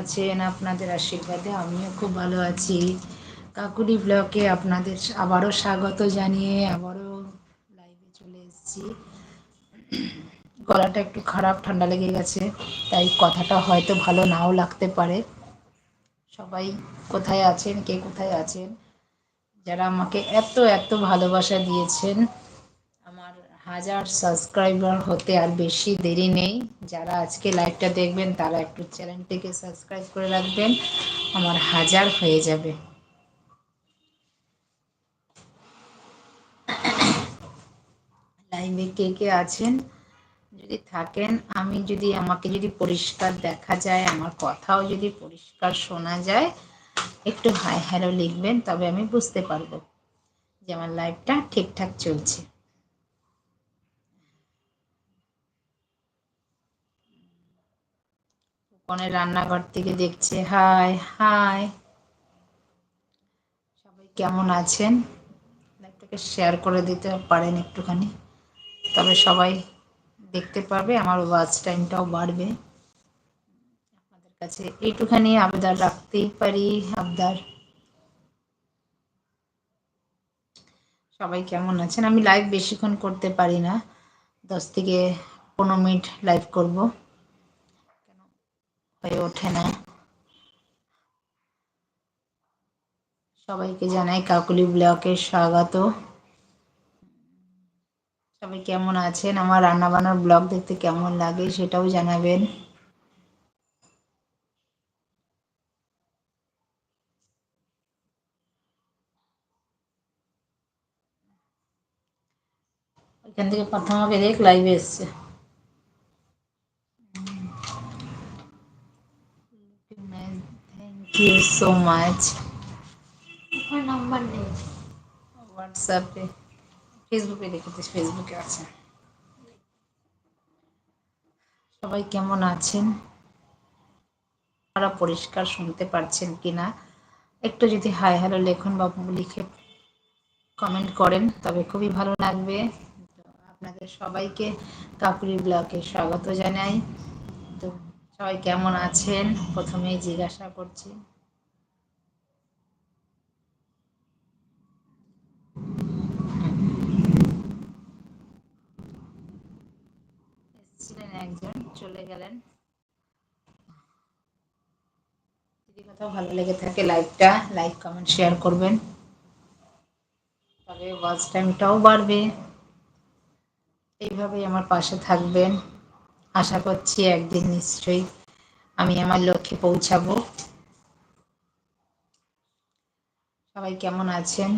আছেন আপনাদের আশীর্বাদে, আমিও খুব ভালো আছি। কাকুলি ব্লকে আপনাদের আবারও স্বাগত জানিয়ে আবারও লাইভে চলে এসেছি। গলাটা একটু খারাপ, ঠান্ডা লেগে গেছে, তাই কথাটা হয়তো ভালো নাও লাগতে পারে। সবাই কোথায় আছেন? কে কোথায় আছেন? যারা আমাকে এত এত ভালোবাসা দিয়েছেন হাজার সাবস্ক্রাইবার হতে আর বেশি দেরি নেই। যারা আজকে লাইভটা দেখবেন, তারা একটু চ্যানেলটিকে সাবস্ক্রাইব করে রাখবেন। আমার হাজার হয়ে যাবে। লাইভে কে কে আছেন? যদি থাকেন, আমি যদি, আমাকে যদি পরিষ্কার দেখা যায়, আমার কথাও যদি পরিষ্কার শোনা যায়, একটু হাই হ্যালো লিখবেন, তবে আমি বুঝতে পারব যে আমার লাইফটা ঠিকঠাক চলছে। কনের রান্নাঘর থেকে দেখছে হাই হাই সবাই কেমন আছেন? লাইভটাকে শেয়ার করে দিতে পারেন একটুখানি। তবে সবাই দেখতে পারবে, আমার ওয়াচ টাইমটাও বাড়বে। আপনাদের কাছে এইটুখানি আবদার রাখতেই পারি, আবদার। সবাই কেমন আছেন? আমি লাইভ বেশিক্ষণ করতে পারি না। দশ থেকে পনেরো মিনিট লাইভ করব। কেন হয়ে ওঠে না। সবাইকে জানাই কাকুলি ব্লকে স্বাগত। সবাই কেমন আছেন? আমার রান্না বান্নার ব্লগ দেখতে কেমন লাগে সেটাও জানাবেন। এখান থেকে প্রথম দেখ লাইভে এসছে। আমার নাম্বার নেই হোয়াটসঅ্যাপে ফেসবুকে দেখেছিস ফেসবুকে আছে। সবাই কেমন আছেন? আপনারা পরিষ্কার শুনতে পারছেন কিনা? একটু যদি হাই হ্যালো লেখুন বা লিখে কমেন্ট করেন তবে খুবই ভালো লাগবে। আপনাদের সবাইকে কাকুরি ব্লকে স্বাগত জানাই। সবাই কেমন আছেন? প্রথমেই জিজ্ঞাসা করছি। এসেছিলেন একজন, চলে গেলেন। যদি কোথাও ভালো লেগে থাকে লাইকটা লাইক, কমেন্ট, শেয়ার করবেন। তবে ওয়াচ টাইমটাও বাড়বে। এইভাবেই আমার পাশে থাকবেন। আশা করছি একদিন নিশ্চয়ই আমি আমার লক্ষ্যে পৌঁছাবো। সবাই কেমন আছেন?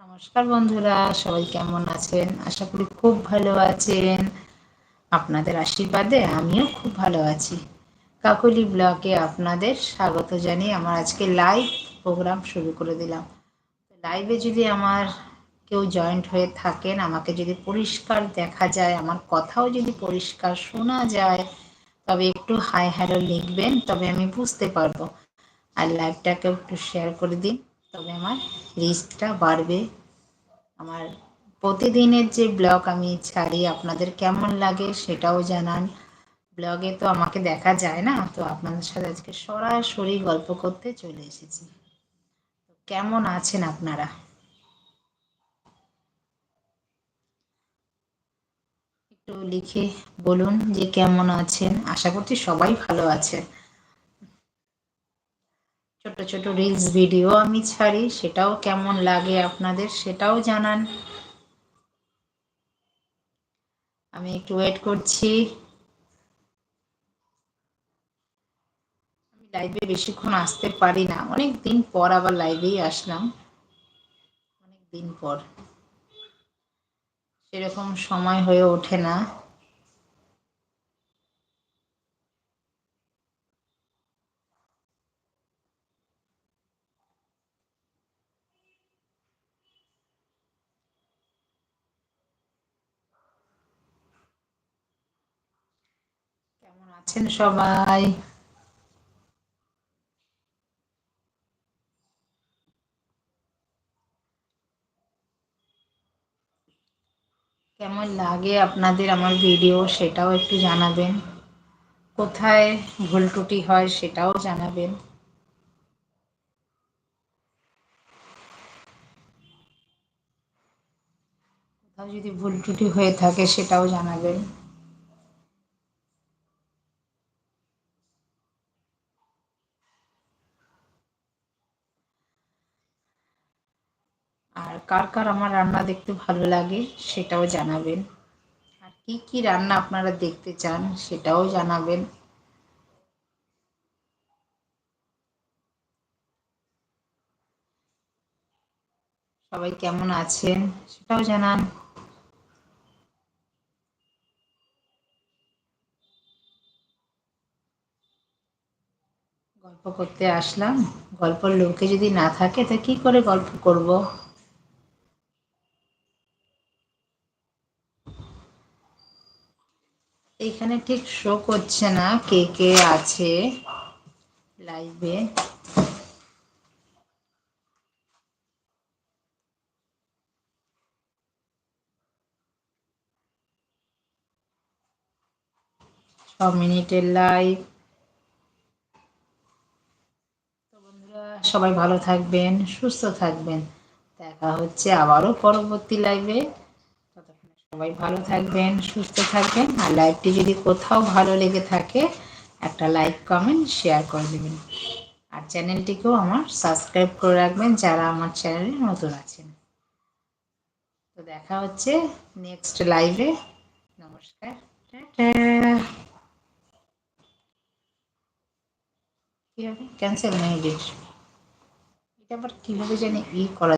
নমস্কার বন্ধুরা, সবাই কেমন আছেন? আশা করি খুব ভালো আছেন। আপনাদের আশীর্বাদে আমিও খুব ভালো আছি। কাকলি ব্লকে আপনাদের স্বাগত জানিয়ে আমার আজকে লাইভ প্রোগ্রাম শুরু করে দিলাম। লাইভে যদি আমার কেউ জয়েন্ট হয়ে থাকেন, আমাকে যদি পরিষ্কার দেখা যায়, আমার কথাও যদি পরিষ্কার শোনা যায়, তবে একটু হাই হ্যালো লিখবেন, তবে আমি বুঝতে পারব। আর লাইভটাকে একটু শেয়ার করে দিন, তবে আমার রিস্কটা বাড়বে। আমার প্রতিদিনের যে ব্লগ আমি ছাড়ি, আপনাদের কেমন লাগে সেটাও জানান। ব্লগে তো আমাকে দেখা যায় না, তো আপনাদের সাথে আজকে সরাসরি গল্প করতে চলে এসেছি। কেমন আছেন আপনারা? একটু লিখে বলুন যে কেমন আছেন? আশা করছি সবাই ভালো আছে ছোট ছোট রিলস ভিডিও আমি ছাড়ি, সেটাও কেমন লাগে আপনাদের সেটাও জানান। আমি একটু ওয়েট করছি। আমি লাইভে বেশিক্ষণ আসতে পারি না। অনেক দিন পর আবার লাইভেই আসলাম। অনেক দিন পর। সেরকম সময় হয়ে ওঠে না। কেমন আছেন সবাই? কেমন লাগে আপনাদের আমার ভিডিও সেটাও একটু জানাবেন। কোথায় ভুল ত্রুটি হয় সেটাও জানাবেন। কোথাও যদি ভুল ত্রুটি হয়ে থাকে সেটাও জানাবেন আর কার কার আমার রান্না দেখতে ভালো লাগে সেটাও জানাবেন। আর কি কি রান্না আপনারা দেখতে চান সেটাও জানাবেন। সবাই কেমন আছেন সেটাও জানান। গল্প করতে আসলাম। গল্পের লোকে যদি না থাকে তা কি করে গল্প করব? এখানে ঠিক শো করছে না কে কে আছে লাইভে ছ মিনিটের লাইভ তো বন্ধুরা, সবাই ভালো থাকবেন, সুস্থ থাকবেন। দেখা হচ্ছে আবারও পরবর্তী লাইভে সবাই ভালো থাকবেন, সুস্থ থাকবেন আর লাইভটি যদি কোথাও ভালো লেগে থাকে, একটা লাইক, কমেন্ট, শেয়ার করে দেবেন। আর চ্যানেলটিকেও আমার সাবস্ক্রাইব করে রাখবেন যারা আমার চ্যানেলে নতুন আছেন। তো দেখা হচ্ছে নেক্সট লাইভে। নমস্কার ক্যান্সেল নেই এটা আবার কীভাবে জানি ই করা